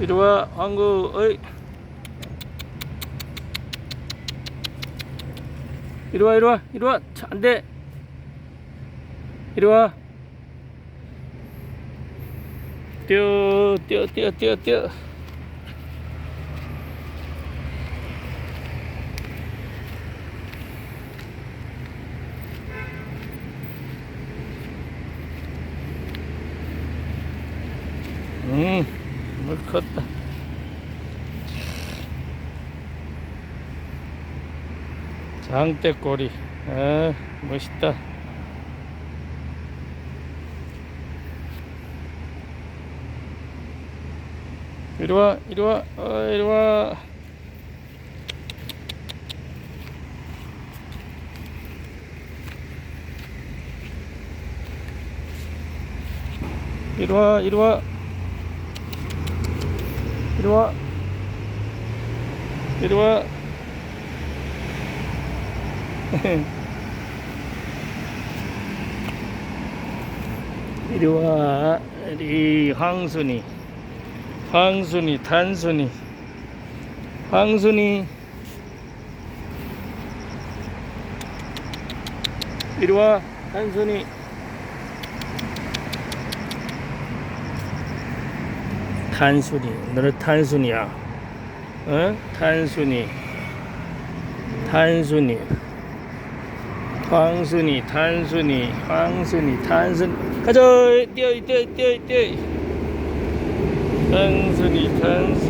이리 와, 황구, 어이. 이리 와, 이리 와, 이리 와. 차, 안 돼. 이리 와. 뛰어, 뛰어, 뛰어, 뛰어, 뛰어. 음, 물 컸다. 장대꼬리. 아, 멋있다. 이리 와, 이리 와, 어, 이리 와. 이리 와, 이리 와. 이리 와. 이리 와. 이리 와. 우리 황순이. 황순이, 단순이. 황순이. 이리 와. 단순이. 탄순이. 너는 탄순이야. 어? 탄순이. 탄순이. 황순이, 탄순이, 황순이, 탄순. 가자, 뛰어, 뛰어, 뛰어, 뛰어. 탄순이, 탄순이.